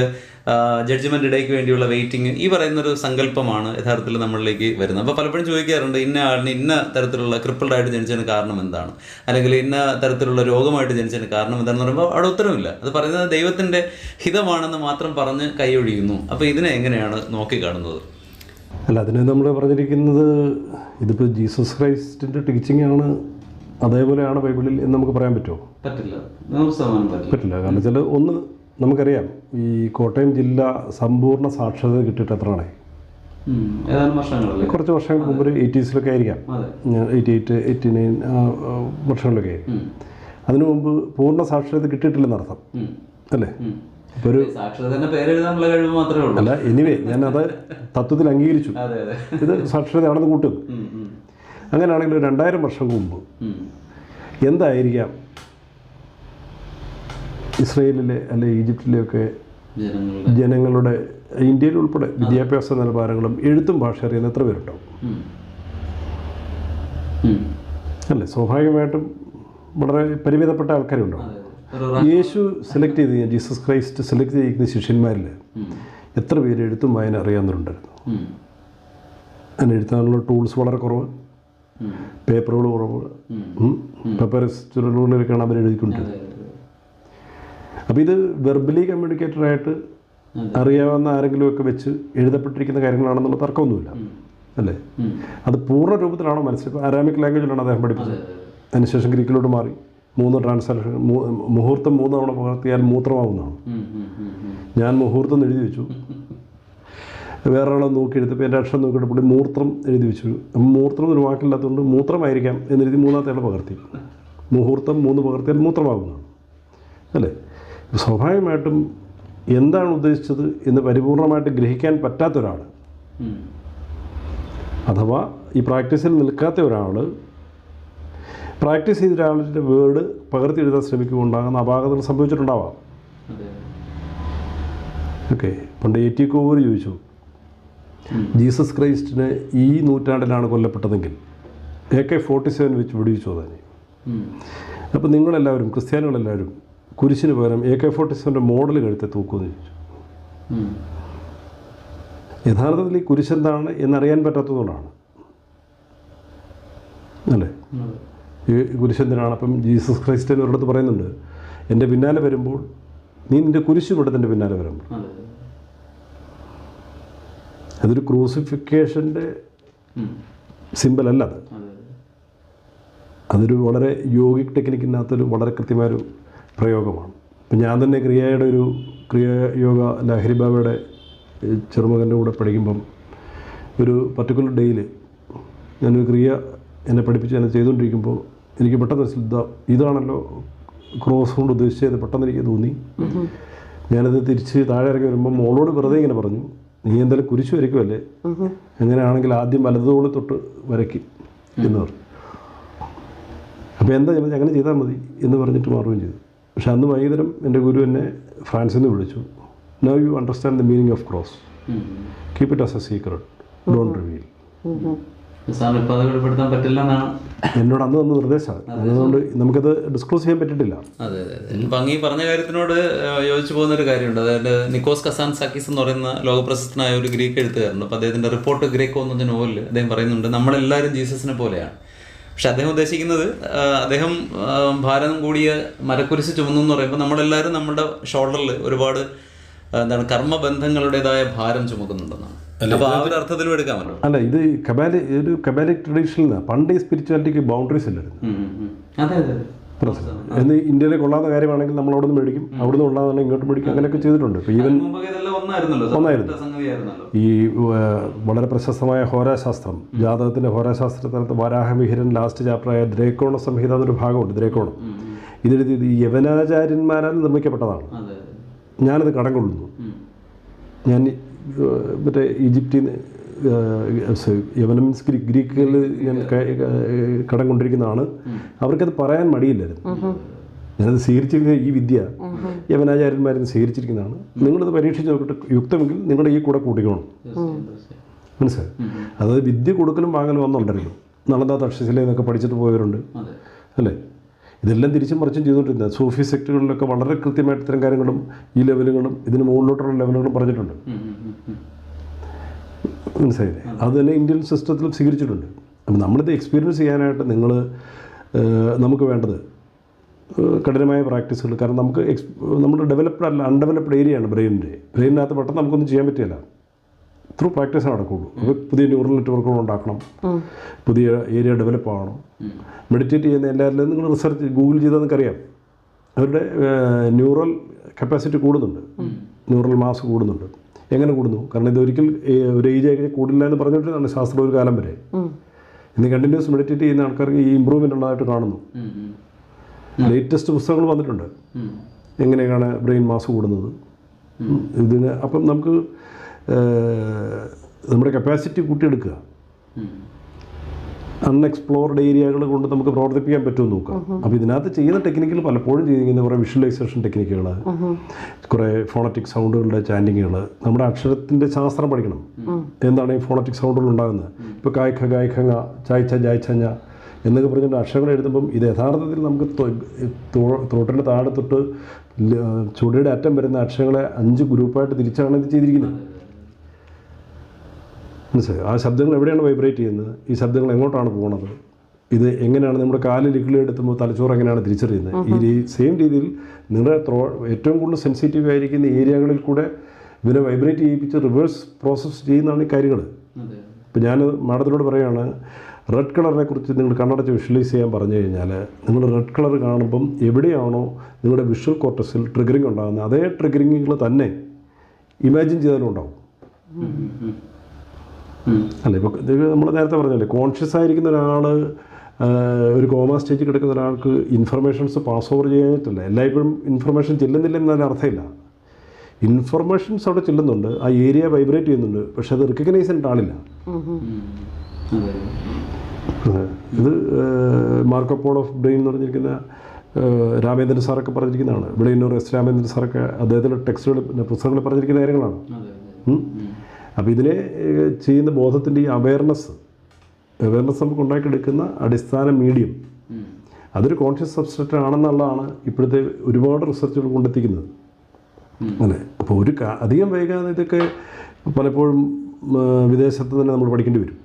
ജഡ്ജ്മെന്റ് ഇടയ്ക്ക് വേണ്ടിയുള്ള വെയിറ്റിംഗ് ഈ പറയുന്നൊരു സങ്കല്പമാണ് യഥാർത്ഥത്തിൽ നമ്മളിലേക്ക് വരുന്നത്. അപ്പോൾ പലപ്പോഴും ചോദിക്കാറുണ്ട് ഇന്ന ആളിന് ഇന്ന തരത്തിലുള്ള ക്രിപ്പിൾഡ് ആയിട്ട് ജനിച്ചതിന് കാരണം എന്താണ്? അല്ലെങ്കിൽ ഇന്ന തരത്തിലുള്ള രോഗമായിട്ട് ജനിച്ചതിന് കാരണം എന്താണെന്ന് പറയുമ്പോൾ അവിടെ ഉത്തരവില്ല. അത് പറയുന്നത് ദൈവത്തിന്റെ ഹിതമാണെന്ന് മാത്രം പറഞ്ഞ് കൈയൊഴിയുന്നു. അപ്പോൾ ഇതിനെ എങ്ങനെയാണ് നോക്കി കാണുന്നത്? അല്ല അതിന് നമ്മൾ പറഞ്ഞിരിക്കുന്നത് ഇതിപ്പോൾ ജീസസ് ക്രൈസ്റ്റിന്റെ ടീച്ചിങ് ആണ് അതേപോലെയാണ് ബൈബിളിൽ എന്ന് നമുക്ക് പറയാൻ പറ്റുമോ? പറ്റില്ല. പറ്റില്ല. കാരണം വെച്ചാൽ ഒന്ന് നമുക്കറിയാം ഈ കോട്ടയം ജില്ല സമ്പൂർണ സാക്ഷരത കിട്ടിയിട്ട് എത്രയാണ്? കുറച്ച് വർഷങ്ങൾക്ക് മുമ്പ് ഒരു എയ്റ്റീസിലൊക്കെ ആയിരിക്കാം. എയ്റ്റി എയ്റ്റ് എയ്റ്റി നയൻ വർഷങ്ങളിലൊക്കെ ആയിരിക്കും അതിനു മുമ്പ് പൂർണ സാക്ഷരത കിട്ടിയിട്ടില്ലെന്നർത്ഥം. അല്ലേ? ഒരു അല്ല എനിവേ ഞാൻ അത് തത്വത്തിൽ അംഗീകരിച്ചു. ഇത് സാക്ഷരതയാണെന്ന് കൂട്ടും. അങ്ങനെയാണെങ്കിൽ ഒരു രണ്ടായിരം വർഷം മുമ്പ് എന്തായിരിക്കാം ഇസ്രയേലിലെ അല്ലെ ഈജിപ്തിലെയൊക്കെ ജനങ്ങളുടെ ജനങ്ങളുടെ ഇന്ത്യയിൽ ഉൾപ്പെടെ വിദ്യാഭ്യാസ നിലവാരങ്ങളും എഴുത്തും ഭാഷ അറിയുന്ന എത്ര പേരുണ്ടാവും? അല്ലെ? സ്വാഭാവികമായിട്ടും വളരെ പരിമിതപ്പെട്ട ആൾക്കാരുണ്ടാവും. യേശു സെലക്ട് ചെയ്ത് ജീസസ് ക്രൈസ്റ്റ് സെലക്ട് ചെയ്തിരിക്കുന്ന ശിഷ്യന്മാരിൽ എത്ര പേര് എഴുത്തും വായന അറിയാമെന്നുണ്ടായിരുന്നു അങ്ങനെ അതിന് എഴുതാനുള്ള ടൂൾസ് വളരെ കുറവ്. പേപ്പറുകൾ കുറവ്. പേപ്പർ ചുരുളുകളിലൊക്കെയാണ് അവർ എഴുതിക്കൊണ്ടിരുന്നത്. അപ്പോൾ ഇത് വെർബലി കമ്മ്യൂണിക്കേറ്ററായിട്ട് അറിയാവുന്ന ആരെങ്കിലുമൊക്കെ വെച്ച് എഴുതപ്പെട്ടിരിക്കുന്ന കാര്യങ്ങളാണെന്നുള്ള തർക്കമൊന്നുമില്ല. അല്ലേ? അത് പൂർണ രൂപത്തിലാണോ മനസ്സിലാക്കുക അരാമിക് ലാംഗ്വേജിലാണ് അദ്ദേഹം പഠിപ്പിച്ചത്. അതെ, അതെ. അതിനുശേഷം ഗ്രീക്കിലോട്ട് മാറി. മൂന്ന് ട്രാൻസ്ലേഷൻ മുഹൂർത്തം മൂന്ന് തവണ പകർത്തിയാൽ മൂത്രമാവുന്നതാണ്. ഞാൻ മുഹൂർത്തം എഴുതി വെച്ചു. വേറൊരാളെ നോക്കി എടുത്തപ്പോൾ എന്റെ അക്ഷരം നോക്കിയിട്ട് പുള്ളി മൂത്രം എഴുതി വെച്ചു അപ്പം മൂത്രം ഒരു വാക്കില്ലാത്തതുകൊണ്ട് മൂത്രമായിരിക്കാം എന്നെഴുതി മൂന്നാമത്തെ ആൾ പകർത്തി മുഹൂർത്തം മൂന്ന് പകർത്തിയാൽ മൂത്രമാകുന്നതാണ് അല്ലേ സ്വാഭാവികമായിട്ടും എന്താണ് ഉദ്ദേശിച്ചത് എന്ന് പരിപൂർണമായിട്ട് ഗ്രഹിക്കാൻ പറ്റാത്ത ഒരാൾ. അഥവാ ഈ പ്രാക്ടീസിൽ നിൽക്കാത്ത ഒരാൾ പ്രാക്ടീസ് ചെയ്ത ഒരാളുടെ വേർഡ് പകർത്തി എഴുതാൻ ശ്രമിക്കുമ്പോൾ ഉണ്ടാകുന്ന അപാകതകൾ സംഭവിച്ചിട്ടുണ്ടാവാം. ഓക്കെ പണ്ട് എ ടി കോവൂർ ചോദിച്ചു. ജീസസ് ക്രൈസ്റ്റിന് ഈ നൂറ്റാണ്ടിലാണ് കൊല്ലപ്പെട്ടതെങ്കിൽ എ കെ ഫോർട്ടി സെവൻ വെച്ച് വെടിവെച്ചു തന്നെ അപ്പം അപ്പോൾ നിങ്ങളെല്ലാവരും ക്രിസ്ത്യാനികളെല്ലാവരും കുരിശിന് പകരം എ കെ ഫോർട്ടി സെവന്റെ മോഡൽ കഴുത്തെ തൂക്കുമെന്ന് ചോദിച്ചു. യഥാർത്ഥത്തിൽ ഈ കുരിശെന്താണ് എന്നറിയാൻ പറ്റാത്തതുകൊണ്ടാണ്. അല്ലേ? ഈ കുരിശെന്തിനാണ് അപ്പം ജീസസ് ക്രൈസ്റ്റ് ഒരിടത്ത് പറയുന്നുണ്ട് എന്റെ പിന്നാലെ വരുമ്പോൾ നീ നിന്റെ കുരിശും എടുത്ത് എന്റെ പിന്നാലെ വരുമ്പോൾ. അതൊരു ക്രൂസിഫിക്കേഷന്റെ സിമ്പിളല്ല സിമ്പലല്ല അത് അതെ, അതെ. അതൊരു വളരെ യോഗിക് ടെക്നിക്കിനകത്തൊരു വളരെ കൃത്യമായൊരു പ്രയോഗമാണ്. ഇപ്പം ഞാൻ തന്നെ ക്രിയയുടെ ഒരു ക്രിയ യോഗ ലഹരി ബാബയുടെ ചെറുമകന്റെ കൂടെ പഠിക്കുമ്പം ഒരു പർട്ടിക്കുലർ ഡേയിൽ ഞാനൊരു ക്രിയ എന്നെ പഠിപ്പിച്ച് എന്നെ ചെയ്തുകൊണ്ടിരിക്കുമ്പോൾ എനിക്ക് പെട്ടെന്ന് ശ്രദ്ധ ഇതാ ഇതാണല്ലോ ക്രോസ് കൊണ്ട് ഉദ്ദേശിച്ചത് പെട്ടെന്ന് എനിക്ക് തോന്നി. ഞാനത് തിരിച്ച് താഴെ ഇറങ്ങി വരുമ്പോൾ മോളോട് വെറുതെ ഇങ്ങനെ പറഞ്ഞു നീ എന്തായാലും കുരിശ് വരയ്ക്കുമല്ലേ അങ്ങനെയാണെങ്കിൽ ആദ്യം വലതുതോളി തൊട്ട് വരയ്ക്കും എന്ന് പറഞ്ഞു. അപ്പോൾ എന്താ ഞാൻ അങ്ങനെ ചെയ്താൽ മതി എന്ന് പറഞ്ഞിട്ട് മാറുകയും ചെയ്തു. പക്ഷെ അന്ന് വൈകുന്നേരം എന്റെ ഗുരു എന്നെ ഫ്രാൻസിൽ നിന്ന് വിളിച്ചു. Now you understand the meaning of cross keep it as a secret don't reveal സാറിന് ഇപ്പൊ അത് വെളിപ്പെടുത്താൻ പറ്റില്ല എന്നാണ്. എന്നോട് അന്ന് തന്ന നിർദ്ദേശമാണ് അതുകൊണ്ട് നമുക്കത് ഡിസ്ക്ലോസ് ചെയ്യാൻ പറ്റിയിട്ടില്ല അതെ അതെ പറഞ്ഞ കാര്യത്തിനോട് യോജിച്ചു പോകുന്ന ഒരു കാര്യമുണ്ട്. അതായത് നിക്കോസ് കസാൻ സാക്കിസ് എന്ന് പറയുന്ന ലോകപ്രശസ്തനായ ഒരു ഗ്രീക്ക് എഴുത്തുകാരുണ്ട് അപ്പോൾ അദ്ദേഹത്തിന്റെ റിപ്പോർട്ട് ഗ്രീക്ക് എന്ന് നോവലിൽ അദ്ദേഹം പറയുന്നുണ്ട് നമ്മളെല്ലാവരും ജീസസിനെ പോലെയാണ്. പക്ഷെ അദ്ദേഹം ഉദ്ദേശിക്കുന്നത് അദ്ദേഹം ഭാരം കൂടിയ മരക്കുരിശ് ചുമന്നു എന്ന് പറയുമ്പോൾ നമ്മളെല്ലാവരും നമ്മുടെ ഷോൾഡറിൽ ഒരുപാട് എന്താണ് കർമ്മബന്ധങ്ങളുടേതായ ഭാരം ചുമക്കുന്നുണ്ടെന്നാണ്. അല്ല ഇത് കബാലി ഒരു കബാലിക് ട്രഡീഷനിൽ നിന്ന് പണ്ട് ഈ സ്പിരിച്വാലിറ്റിക്ക് ബൗണ്ടറീസ് ഇല്ലായിരുന്നു എന്ന് ഇന്ത്യയിലെ കൊള്ളാത്ത കാര്യമാണെങ്കിൽ നമ്മൾ അവിടെ നിന്ന് മേടിക്കും അവിടെ നിന്ന് കൊള്ളാതെ ഇങ്ങോട്ട് മേടിക്കും അങ്ങനെയൊക്കെ ചെയ്തിട്ടുണ്ട്. ഈവൻ ഒന്നായിരുന്നു. ഈ വളരെ പ്രശസ്തമായ ഹോരാശാസ്ത്രം ജാതകത്തിന്റെ ഹോരാശാസ്ത്രത്തിനകത്ത് വാരാഹമിഹിരൻ ലാസ്റ്റ് ചാപ്റ്ററായ ദ്രേക്കോണ സംഹിത എന്നൊരു ഭാഗമുണ്ട് ദ്രേക്കോണം. ഇതെഴുതിയത് ഈ യവനാചാര്യന്മാരാൽ നിർമ്മിക്കപ്പെട്ടതാണ്. അതെ അതെ. ഞാനത് കടം കൊള്ളുന്നു. ഞാൻ മറ്റേ ഈജിപ്തിൽ യവന മീൻസ് ഗ്രീ ഗ്രീക്കുകളിൽ ഞാൻ കടം കൊണ്ടിരിക്കുന്നതാണ്. അവർക്കത് പറയാൻ മടിയില്ലായിരുന്നു. ഞാനത് സ്വീകരിച്ചിരിക്കുന്ന ഈ വിദ്യ യവനാചാര്യന്മാരിൽ നിന്ന് സ്വീകരിച്ചിരിക്കുന്നതാണ്. നിങ്ങളത് പരീക്ഷിച്ച് നോക്കിയിട്ട് യുക്തമെങ്കിൽ നിങ്ങളുടെ ഈ കൂടെ കൂട്ടിക്കോണം. മനസ്സിലായി? അതായത് വിദ്യ കൊടുക്കലും വാങ്ങലും ഒന്നുണ്ടല്ലോ. നളന്ദ തക്ഷശില എന്നൊക്കെ പഠിച്ചിട്ട് പോയവരുണ്ട്. അല്ലേ? ഇതെല്ലാം തിരിച്ചും മറിച്ചും ചെയ്തുകൊണ്ടിരുന്നത് സൂഫി സെക്ടറുകളിലൊക്കെ വളരെ കൃത്യമായിട്ട് ഇത്തരം കാര്യങ്ങളും ഈ ലെവലുകളും ഇതിന് മുകളിലോട്ടുള്ള ലെവലുകളും പറഞ്ഞിട്ടുണ്ട്. മനസ്സിലായില്ലേ? അത് തന്നെ ഇന്ത്യൻ സിസ്റ്റത്തിൽ സ്വീകരിച്ചിട്ടുണ്ട്. അപ്പം നമ്മളിത് എക്സ്പീരിയൻസ് ചെയ്യാനായിട്ട് നിങ്ങൾ നമുക്ക് വേണ്ടത് കഠിനമായ പ്രാക്ടീസുകൾ കാരണം നമുക്ക് എക്സ് നമ്മുടെ ഡെവലപ്ഡ് അല്ല അൺഡെവലപ്ഡ് ഏരിയയാണ് ബ്രെയിനിന്റെ. ബ്രെയിനിനകത്ത് പെട്ടെന്ന് നമുക്കൊന്നും ചെയ്യാൻ പറ്റില്ല. ത്രൂ പ്രാക്ടീസ് നടക്കുള്ളൂ. അപ്പോൾ പുതിയ ന്യൂറൽ നെറ്റ്വർക്കുകൾ ഉണ്ടാക്കണം. പുതിയ ഏരിയ ഡെവലപ്പ് ആവണം. മെഡിറ്റേറ്റ് ചെയ്യുന്ന എല്ലാവരിലും നിങ്ങൾ റിസർച്ച് ഗൂഗിൾ ചെയ്താൽ നിങ്ങൾക്കറിയാം. അവരുടെ ന്യൂറൽ കപ്പാസിറ്റി കൂടുന്നുണ്ട്. ന്യൂറൽ മാസ് കൂടുന്നുണ്ട്. എങ്ങനെ കൂടുന്നു? കാരണം ഇത് ഒരിക്കൽ ഒരു ഏജ് ആയി കൂടില്ല എന്ന് പറഞ്ഞിട്ടാണ് ശാസ്ത്രം ഒരു കാലം വരെ. ഇന്ന് കണ്ടിന്യൂസ് മെഡിറ്റേറ്റ് ചെയ്യുന്ന ആൾക്കാർക്ക് ഈ ഇമ്പ്രൂവ്മെന്റ് ഉള്ളതായിട്ട് കാണുന്നു. ലേറ്റസ്റ്റ് പുസ്തകങ്ങൾ വന്നിട്ടുണ്ട്. എങ്ങനെയാണ് ബ്രെയിൻ മാസ് കൂടുന്നത്? ഇതിന് അപ്പം നമുക്ക് നമ്മുടെ കപ്പാസിറ്റി കൂട്ടിയെടുക്കുക. അൺഎക്സ്പ്ലോർഡ് ഏരിയകൾ കൊണ്ട് നമുക്ക് പ്രവർത്തിപ്പിക്കാൻ പറ്റുമെന്ന് നോക്കാം അപ്പോൾ ഇതിനകത്ത് ചെയ്യുന്ന ടെക്നിക്കുകൾ പലപ്പോഴും ചെയ്തിരിക്കുന്ന കുറേ വിഷ്വലൈസേഷൻ ടെക്നിക്കുകൾ കുറേ ഫോണറ്റിക് സൗണ്ടുകളുടെ ചാൻഡിങ്ങുകൾ നമ്മുടെ അക്ഷരത്തിന്റെ ശാസ്ത്രം പഠിക്കണം. എന്താണ് ഈ ഫോണറ്റിക് സൗണ്ടുകൾ ഉണ്ടാകുന്നത്? ഇപ്പോൾ കായ്ഖ കായ്ഖങ്ങ ചായ്ച്ച ജായ്ച്ചഞ്ഞ എന്നൊക്കെ പറഞ്ഞിട്ട് അക്ഷരങ്ങൾ എഴുതുമ്പം ഇത് യഥാർത്ഥത്തിൽ നമുക്ക് ത്രോട്ടിന്റെ താഴെ തൊട്ട് ചുടിയുടെ അറ്റം വരുന്ന അക്ഷരങ്ങളെ അഞ്ച് ഗ്രൂപ്പായിട്ട് തിരിച്ചാണ് ഇത് ചെയ്തിരിക്കുന്നത്. മനസ്സിലായി? ആ ശബ്ദങ്ങൾ എവിടെയാണ് വൈബ്രേറ്റ് ചെയ്യുന്നത്? ഈ ശബ്ദങ്ങൾ എങ്ങോട്ടാണ് പോകുന്നത് ഇത് എങ്ങനെയാണ് നമ്മുടെ കാലിൽ ഇക്കിളിയെടുത്തുമ്പോൾ തലച്ചോറ് എങ്ങനെയാണ് തിരിച്ചറിയുന്നത്? ഈ സെയിം രീതിയിൽ നിങ്ങളുടെ ത്രോ ഏറ്റവും കൂടുതൽ സെൻസിറ്റീവ് ആയിരിക്കുന്ന ഏരിയകളിൽ കൂടെ ഇതിനെ വൈബ്രേറ്റ് ചെയ്യിപ്പിച്ച് റിവേഴ്സ് പ്രോസസ്സ് ചെയ്യുന്നതാണ് ഈ കാര്യങ്ങൾ ഇപ്പം ഞാൻ മാഡത്തിനോട് പറയുകയാണ് റെഡ് കളറിനെ കുറിച്ച് നിങ്ങൾ കണ്ണടച്ച് വിഷ്വലൈസ് ചെയ്യാൻ പറഞ്ഞു കഴിഞ്ഞാൽ നിങ്ങൾ റെഡ് കളർ കാണുമ്പം എവിടെയാണോ നിങ്ങളുടെ വിഷ്വൽ കോർട്ടസിൽ ട്രിഗറിങ് ഉണ്ടാകുന്നത് അതേ ട്രിഗറിങ്ങുകൾ തന്നെ ഇമാജിൻ ചെയ്താലും ഉണ്ടാവും. അല്ല? ഇപ്പോൾ ഇത് നമ്മൾ നേരത്തെ പറഞ്ഞല്ലേ കോൺഷ്യസ് ആയിരിക്കുന്ന ഒരാൾ ഒരു കോമ സ്റ്റേജിൽ കിടക്കുന്ന ഒരാൾക്ക് ഇൻഫർമേഷൻസ് പാസ് ഓവർ ചെയ്യാനായിട്ടില്ല. എല്ലായ്പ്പോഴും ഇൻഫർമേഷൻ ചെല്ലുന്നില്ല എന്നതിന് അർത്ഥമില്ല. ഇൻഫർമേഷൻസ് അവിടെ ചെല്ലുന്നുണ്ട് ആ ഏരിയ വൈബ്രേറ്റ് ചെയ്യുന്നുണ്ട് പക്ഷെ അത് റിക്കഗ്നൈസ് ചെയ്യേണ്ട ആളില്ല. ഇത് മാർക്കപ്പോൾ ഓഫ് ബ്രെയിൻ എന്ന് പറഞ്ഞിരിക്കുന്ന രാമേന്ദ്രൻ സാറൊക്കെ പറഞ്ഞിരിക്കുന്നതാണ്. ഇവിടെ ഇന്നൊരു എസ് രാമേന്ദ്രൻ സാറൊക്കെ അദ്ദേഹത്തിന്റെ ടെക്സ്റ്റുകൾ പുസ്തകങ്ങൾ പറഞ്ഞിരിക്കുന്ന കാര്യങ്ങളാണ്. അപ്പോൾ ഇതിനെ ചെയ്യുന്ന ബോധത്തിന്റെ ഈ അവയർനെസ് അവയർനെസ് നമുക്ക് ഉണ്ടാക്കിയെടുക്കുന്ന അടിസ്ഥാന മീഡിയം അതൊരു കോൺഷ്യസ് സബ്സ്ട്രേറ്റ് ആണെന്നുള്ളതാണ് ഇപ്പോഴത്തെ ഒരുപാട് റിസർച്ചുകൾ കൊണ്ടെത്തിക്കുന്നത്. അങ്ങനെ അപ്പോൾ ഒരു അധികം വൈകാതെ ഇതൊക്കെ പലപ്പോഴും വിദേശത്ത് തന്നെ നമ്മൾ പഠിക്കേണ്ടി വരും.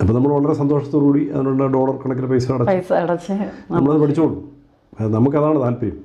അപ്പോൾ നമ്മൾ വളരെ സന്തോഷത്തോടുകൂടി അതിനുള്ള ഡോളർ കണക്കിന് പൈസ അടച്ച് നമ്മളത് പഠിച്ചോളൂ. നമുക്കതാണ് താല്പര്യം.